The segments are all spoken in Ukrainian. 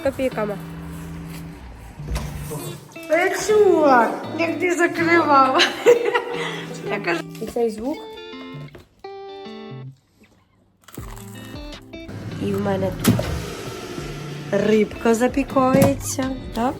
З копійками. Я чула, як ти закривав. Я кажу, І цей звук. І в мене тут рибка запікається, так?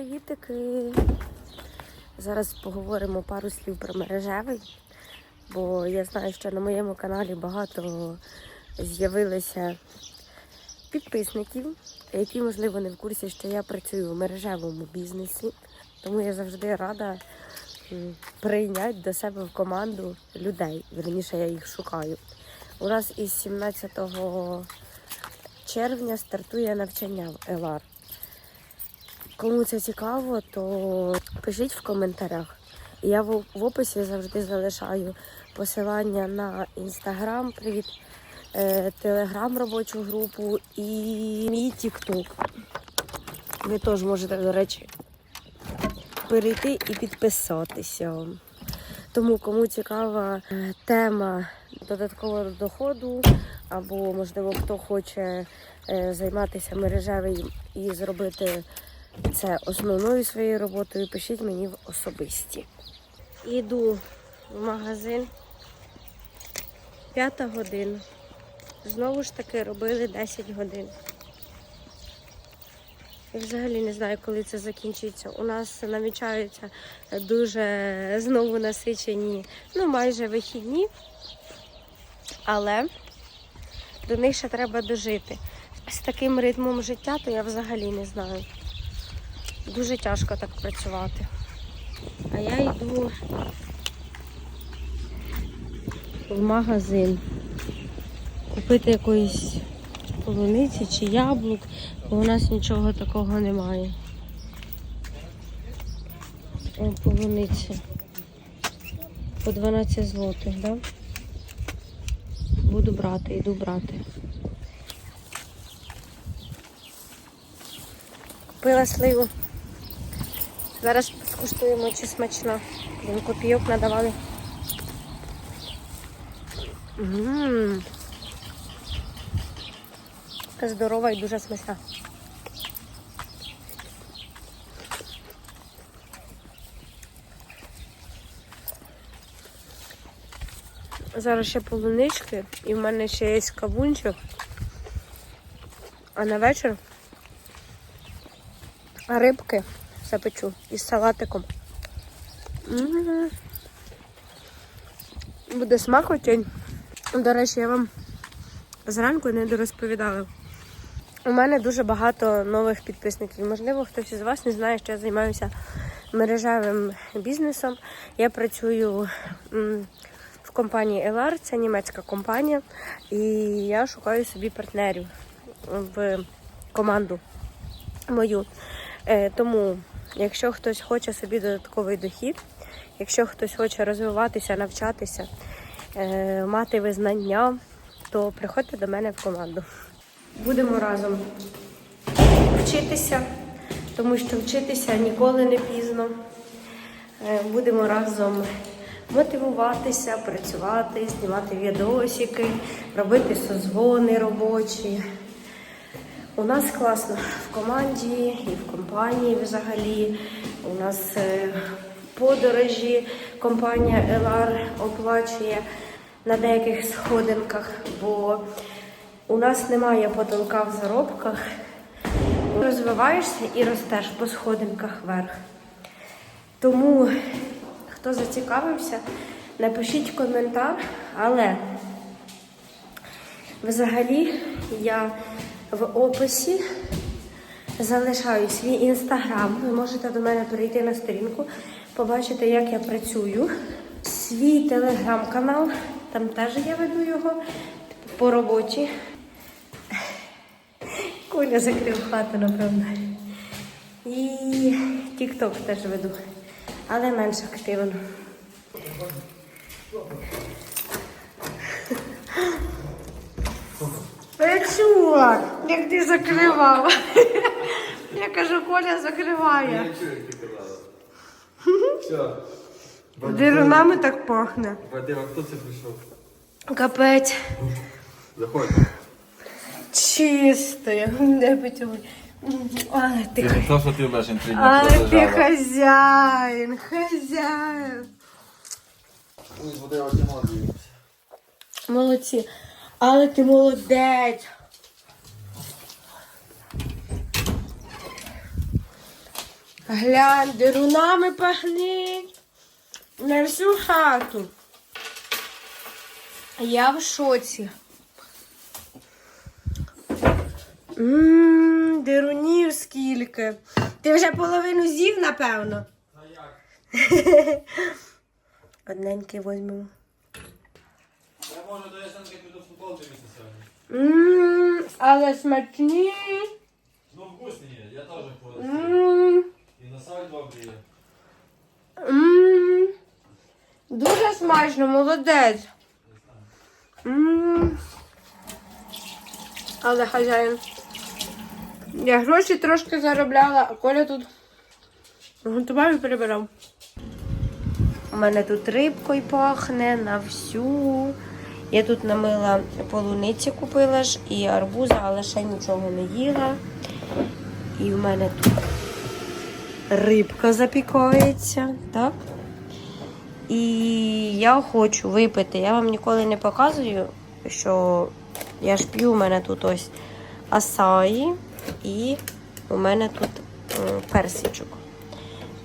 Привітики! Зараз поговоримо пару слів про мережевий, бо я знаю, що на моєму каналі багато з'явилося підписників, які, можливо, не в курсі, що я працюю в мережевому бізнесі. Тому я завжди рада прийняти до себе в команду людей. Вірніше, я їх шукаю. У нас із 17 червня стартує навчання в ЕЛАР. Кому це цікаво, то пишіть в коментарях. Я в описі завжди залишаю посилання на інстаграм. Привіт телеграм робочу групу і мій тікток. Ви теж можете, до речі, перейти і підписатися. Тому кому цікава е, тема додаткового доходу, або, можливо, хто хоче е, займатися мережевим і зробити це основною своєю роботою, пишіть мені в особисті. Іду в магазин. П'ята година. Знову ж таки робили 10 годин. Я взагалі не знаю, коли це закінчиться. У нас намічаються дуже знову насичені, ну майже вихідні, але до них ще треба дожити. З таким ритмом життя, то я взагалі не знаю. Дуже тяжко так працювати. А я йду в магазин купити якоїсь полуниці чи яблук, бо у нас нічого такого немає. О, полуниця. По 12 злотих, да? Буду брати, йду брати. Купила сливу. Зараз скуштуємо, чи смачно. Він копійок надавали. Ммм. Здорова і дуже смачна. Зараз ще полунички і в мене ще є кавунчик. А на вечір рибки запечу із салатиком. М. Буде смак очень. До речі, я вам зранку не дорозповідала. У мене дуже багато нових підписників. Можливо, хтось із вас не знає, що я займаюся мережевим бізнесом. Я працюю в компанії Elar, це німецька компанія, і я шукаю собі партнерів в команду мою. Е, Тому, якщо хтось хоче собі додатковий дохід, якщо хтось хоче розвиватися, навчатися, е, мати визнання, то приходьте до мене в команду. Будемо разом вчитися, тому що вчитися ніколи не пізно. Е, Будемо разом мотивуватися, працювати, знімати відосики, робити созвони робочі. У нас класно в команді і в компанії взагалі. У нас е, подорожі компанія Елар оплачує на деяких сходинках, бо у нас немає потолка в заробках. Розвиваєшся і ростеш по сходинках вверх. Тому, хто зацікавився, напишіть коментар, але взагалі я в описі залишаю свій інстаграм. Ви можете до мене перейти на сторінку, побачити, як я працюю. Свій телеграм-канал, там теж я веду його по роботі. Коля закрив хату, напевно. І TikTok теж веду, але менш активно. Чувак, як ти закривав. Я кажу, Коля закриває. Все. Дирунами так пахне. Вадим, а хто це прийшов? Капець. Заходь. Чисто, я не потягну. Але ти, то, що ти бачиш три Але ти хазяїн, хазяїн. Молодці. Але ти молодець. Глянь, дирунами пахнить на всю хату. Я в шоці. Ммм, дирунів скільки. Ти вже половину з'їв, напевно. А як? Одненький возьмемо. Я можу до Ясенки піду футбол дивитися сьогодні. Ммм, але смачні. Ну, вкусні я теж ходив. На саль добрі є. Дуже смачно, молодець. Але хазяїн. Я гроші трошки заробляла, а Коля тут готував і перебирав. У мене тут рибкою пахне на всю. Я тут намила полуниці купила ж і арбуза, але ще нічого не їла. І в мене тут рибка запікається, так? І я хочу випити. Я вам ніколи не показую, що я ж п'ю, у мене тут ось асаї і у мене тут персичок.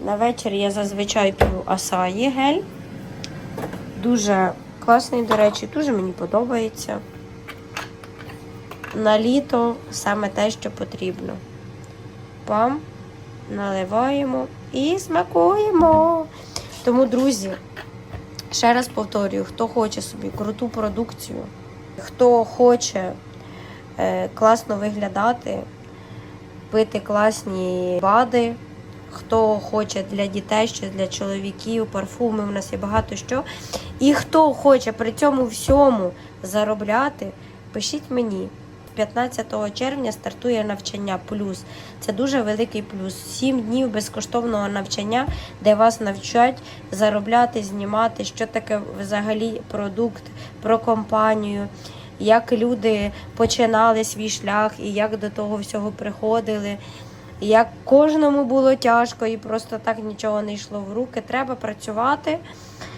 На вечір я зазвичай п'ю асаї гель. Дуже класний, до речі, дуже мені подобається. На літо саме те, що потрібно. Пам, наливаємо і смакуємо. Тому, друзі, ще раз повторюю, хто хоче собі круту продукцію, хто хоче е, класно виглядати, пити класні бади, хто хоче для дітей, ще для чоловіків, парфуми, у нас є багато що. І хто хоче при цьому всьому заробляти, пишіть мені. 15 червня стартує навчання плюс. Це дуже великий плюс. Сім днів безкоштовного навчання, де вас навчать заробляти, знімати, що таке взагалі продукт, про компанію, як люди починали свій шлях і як до того всього приходили. Як кожному було тяжко і просто так нічого не йшло в руки. Треба працювати.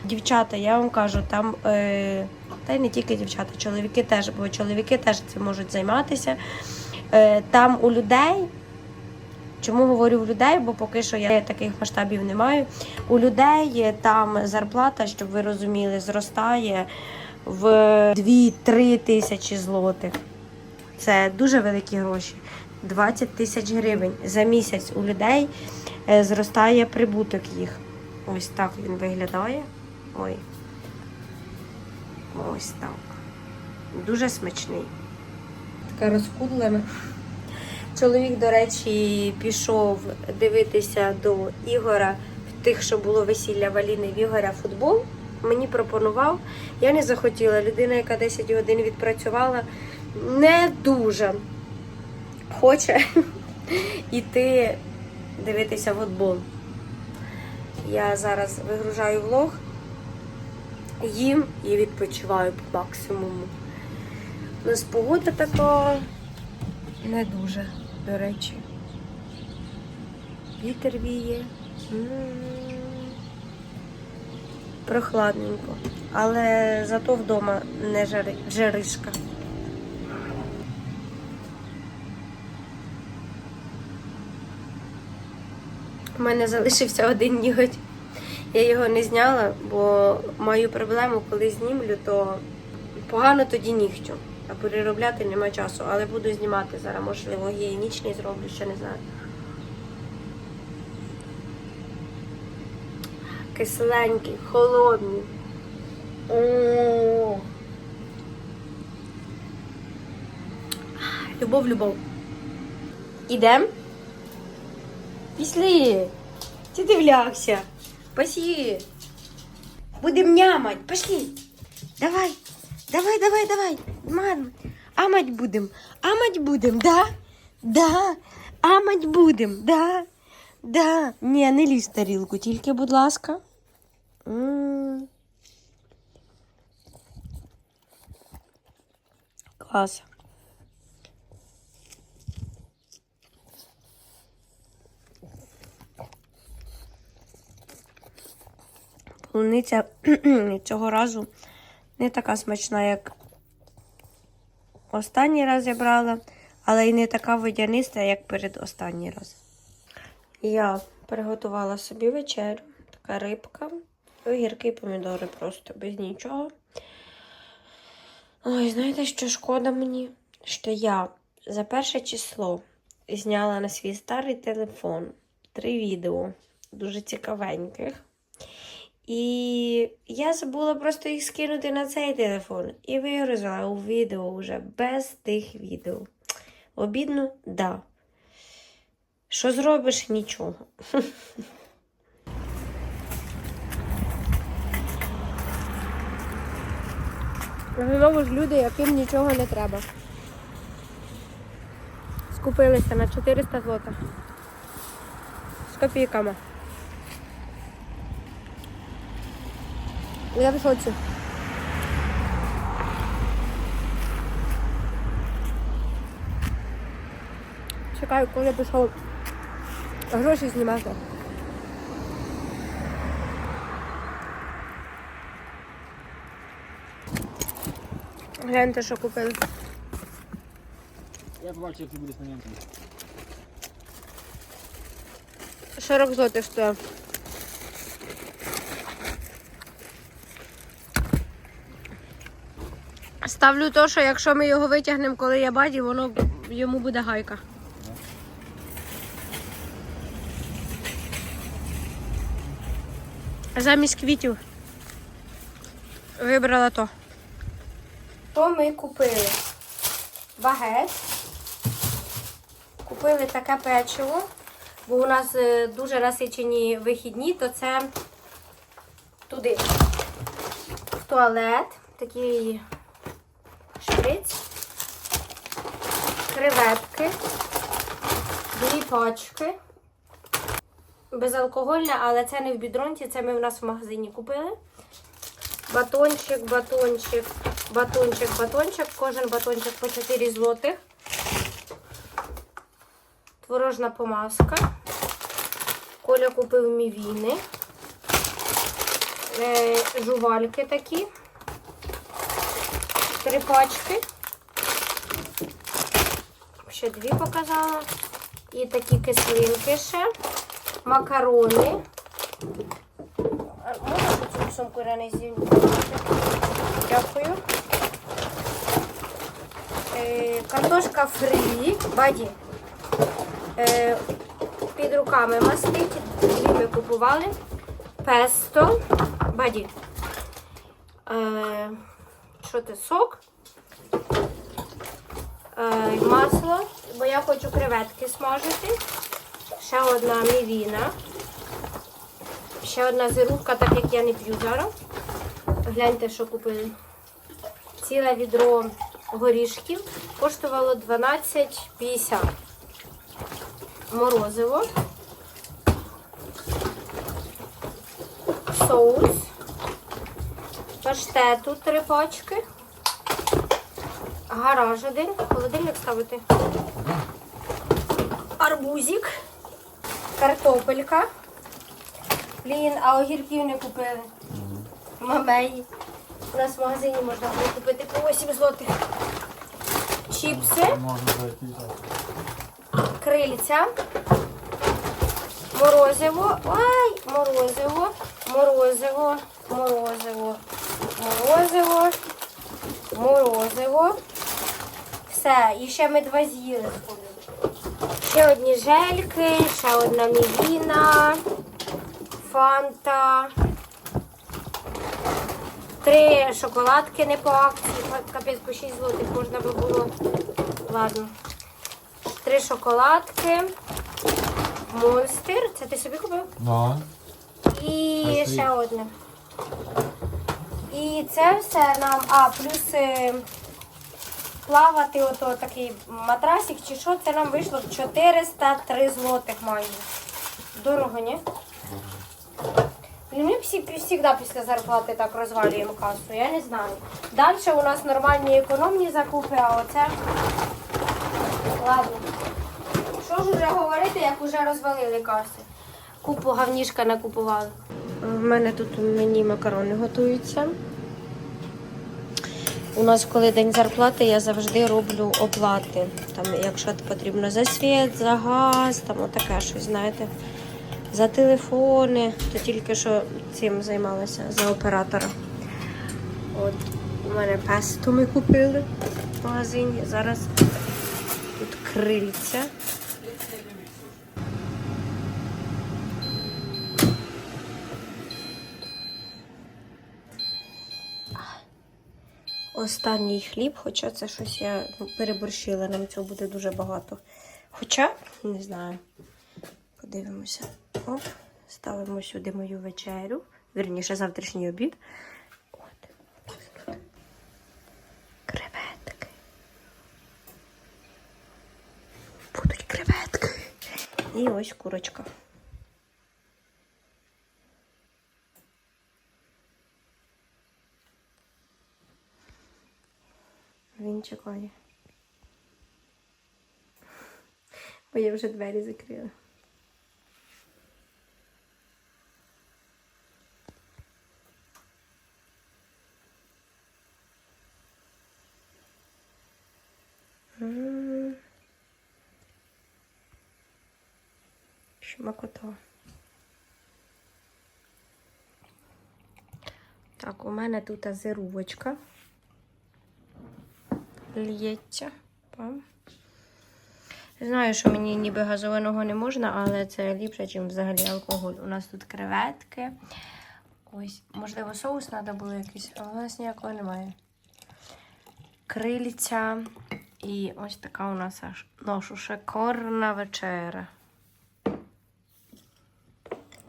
Дівчата, я вам кажу, там е, та й не тільки дівчата, чоловіки теж, бо чоловіки теж цим можуть займатися. Е, там у людей, чому говорю в людей, бо поки що я таких масштабів не маю. У людей там зарплата, щоб ви розуміли, зростає в 2-3 тисячі злотих. Це дуже великі гроші. 20 тисяч гривень за місяць у людей е, зростає прибуток їх. Ось так він виглядає. Ой. Ось так. Дуже смачний. Така розкудлена. Чоловік, до речі, пішов дивитися до Ігора, в тих, що було весілля Валіни в Ігоря футбол. Мені пропонував. Я не захотіла. Людина, яка 10 годин відпрацювала, не дуже хоче йти дивитися футбол. Я зараз вигружаю влог, їм і відпочиваю по максимуму. У нас погода така не дуже, до речі. Вітер віє. М. Прохладненько. Але зато вдома не жари, жаришка. У мене залишився один ніготь. Я його не зняла, бо маю проблему, коли знімлю, то погано тоді нігтю. А переробляти нема часу, але буду знімати зараз, можливо, гігієнічний зроблю, ще не знаю. Кисленький, холодний. О. Любов, любов. Ідем? Пішли. Ти дивлявся. Пошли. Будем нямать. Пошли. Давай. Давай, давай, давай. Ман. Амать будем. Амать будем, да? Да. Амать будем, да? Да. Ні, не лізь в тарілку, тільки, будь ласка. М. Клас. Полуниця цього разу не така смачна, як останній раз я брала, але й не така водяниста, як перед останній раз. Я приготувала собі вечерю, така рибка, огірки і помідори просто без нічого. Ой, знаєте, що шкода мені? Що я за перше число зняла на свій старий телефон три відео, дуже цікавеньких. І я забула просто їх скинути на цей телефон і вигрузила у відео вже без тих відео. Обідно, да. Що зробиш? Нічого. Знову ж люди, яким нічого не треба. Скупилися на 400 злотих. З копійками. Я в шоці. Чекаю, коли пішов гроші знімати. Гляньте, що купили. Я побачив, як ти будеш на ньому. 40 злотих стоїть. Ставлю то, що якщо ми його витягнемо, коли я баді, воно йому буде гайка. Замість квітів вибрала то. То ми купили багет. Купили таке печиво, бо у нас е, дуже насичені вихідні, то це туди. В туалет. Такий шприц, креветки, дві пачки. Безалкогольне, але це не в бідронці, це ми в нас в магазині купили. Батончик, батончик, батончик, батончик. Кожен батончик по 4 злотих. Творожна помазка. Коля купив мівіни. Е, жувальки такі. Три пачки. Ще дві показала. І такі кислинки ще. Макарони. Можна цю сумку я не? Дякую. Е, картошка фрі. Баді. Е, під руками мастить. Дві ми купували. Песто. Баді. Е, що це? Сок. Е, масло, бо я хочу креветки смажити. Ще одна мівіна. Ще одна зирувка, так як я не п'ю зараз. Гляньте, що купили. Ціле відро горішків коштувало 12,50. Морозиво. Соус. Паштету три пачки. Гараж один. Холодильник ставити. Арбузик. Картопелька. Блін, а огірків не купили. Мамеї. У нас в магазині можна було купити по 8 злотих. Чіпси, крильця, морозиво. Ай, морозиво, морозиво, морозиво, морозиво, морозиво, все. І ще ми два з'їли. Ще одні жельки, ще одна мівіна, фанта. Три шоколадки не по акції, капець по 6 злотих можна би було. Ладно. Три шоколадки. Монстер. Це ти собі купив? Ну. І А ще одне. І це все нам. А, плюс е, плавати ото такий матрасик чи що, це нам вийшло 403 злотих майже. Дорого, ні? Ми завжди після зарплати так розвалюємо касу, я не знаю. Далі у нас нормальні економні закупи, а оце. Ладно. Що ж уже говорити, як уже розвалили каси? Купу гавнішка накупували. В мене тут мені макарони готуються. У нас, коли день зарплати, я завжди роблю оплати. Там, якщо потрібно за світ, за газ, там отаке щось, знаєте. За телефони, то тільки що цим займалася за оператора. От у мене песту ми купили в магазині. Зараз тут крильця. Останній хліб, хоча це щось я ну, переборщила, нам цього буде дуже багато. Хоча, не знаю. Подивимося. Оп, ставимо сюди мою вечерю. Вірніше, завтрашній обід. От. Креветки. Будуть креветки. І ось курочка. Він чекає. Бо я вже двері закрила. Шмакота. Так, у мене тут азерувочка. Лється. Знаю, що мені ніби газованого не можна, але це ліпше, ніж взагалі алкоголь. У нас тут креветки. Ось, можливо, соус треба було якийсь, а у нас ніякого немає. Крильця. І ось така у нас аж наша шикарна вечеря.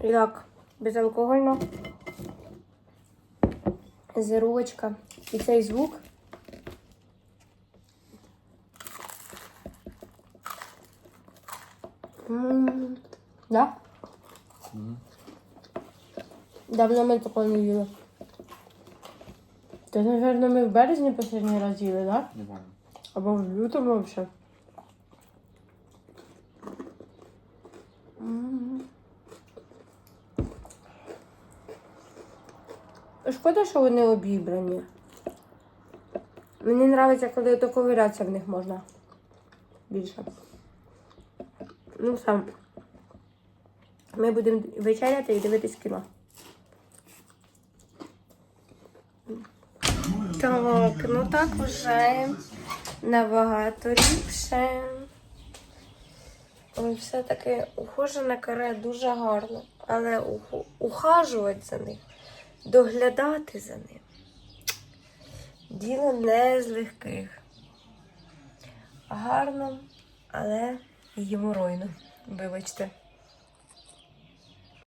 Як? Безалкогольно. Зирочка. І цей звук. М, Да? Давно ми такого не їли. Це, мабуть, ми в березні останній раз їли, так? Не знаю. Або в лютому взагалі. Шкода, що вони обібрані. Мені подобається, коли то ковирятися в них можна. Більше. Ну, сам. Ми будемо вечеряти і дивитись кіно. Так, ну так вже набагато ліпше. Все-таки ухожене каре дуже гарно. Але ухажувати за ним, доглядати за ним. Діло не з легких. Гарно, але і геморойно. Вибачте.